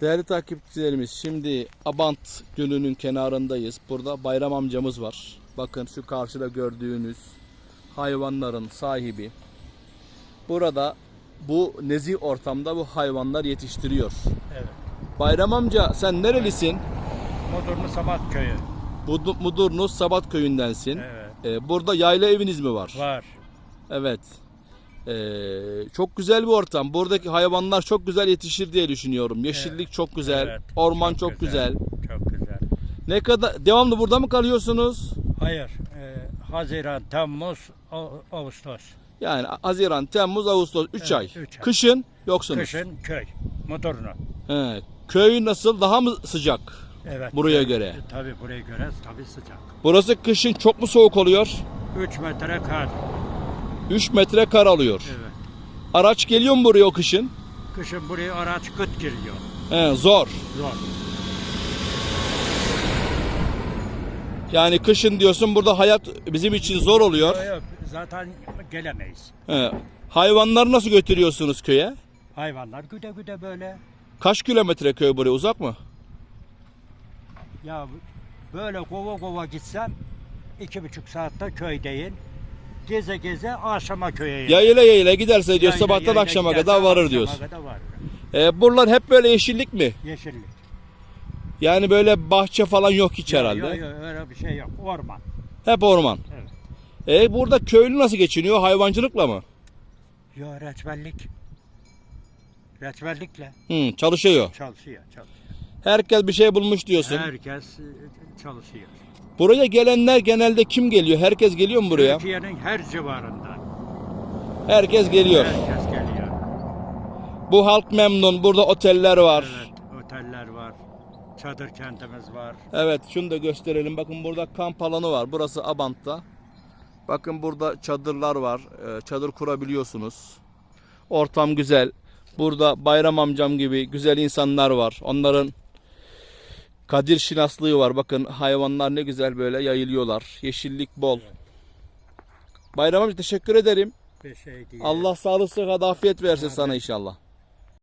Değerli takipçilerimiz şimdi Abant Gölü'nün kenarındayız. Burada Bayram amcamız var. Bakın şu karşıda gördüğünüz hayvanların sahibi. Burada bu nezih ortamda bu hayvanlar yetiştiriyor. Evet. Bayram amca sen nerelisin? Modurnu Sabat Köyü. Mudurnu Sabat köyündensin. Evet. Ee, burada yayla eviniz mi var? Var. Evet. Ee, çok güzel bir ortam. Buradaki hayvanlar çok güzel yetişir diye düşünüyorum. Yeşillik çok güzel. Evet, Orman çok, güzel. Çok güzel. Ne kadar devamlı burada mı kalıyorsunuz? Hayır. e, Haziran, Temmuz, Ağ- Ağustos. Yani Haziran, Temmuz, Ağustos 3 Evet, ay. üç ay. Kışın yoksunuz. Kışın köy. Modurnu. He. Köy nasıl? Daha mı sıcak? Evet. Buraya E, göre. Tabii buraya göre tabii sıcak. Burası kışın çok mu soğuk oluyor? 3 metre kar. 3 metre kar alıyor. Evet. Araç geliyor mu buraya o kışın? Kışın buraya araç kıt giriyor. He, zor. Zor. Yani kışın diyorsun burada hayat bizim için zor oluyor. Yok, zaten gelemeyiz. He. Hayvanları nasıl götürüyorsunuz köye? Hayvanlar güde güde böyle. Kaç kilometre köy buraya uzak mı? Ya böyle kova kova gitsem iki buçuk saatte köydeyim. Geze geze akşama köye iniyorum. Yayla yayla giderse diyor Yayla sabahtan yayla akşama giderse kadar varır akşama diyorsun. kadar varır. E, buralar hep böyle yeşillik mi? Yeşillik. Yani böyle bahçe falan yok hiç herhalde. Yok yok öyle bir şey yok. Orman. Hep orman. Evet. E burada köylü nasıl geçiniyor? Hayvancılıkla mı? Yok reçberlik. Reçberlikle Hı, çalışıyor. çalışıyor, çalışıyor. Herkes bir şey bulmuş diyorsun. Herkes e, çalışıyor. Buraya gelenler genelde kim geliyor? Herkes geliyor mu buraya? Türkiye'nin her civarında. Herkes geliyor. Herkes geliyor. Bu halk memnun. Burada oteller var. Evet, oteller var. Çadır kentimiz var. Evet şunu da gösterelim. Bakın burada kamp alanı var. Burası Abant'ta. Bakın burada çadırlar var. Ee, Çadır kurabiliyorsunuz. Ortam güzel. Burada Bayram amcam gibi güzel insanlar var. Onların kadir şinaslığı var. Bakın hayvanlar ne güzel böyle yayılıyorlar. Yeşillik bol. Bayram amca teşekkür ederim. Bir şey değil. Allah sağlık sıhhat afiyet versin sana inşallah.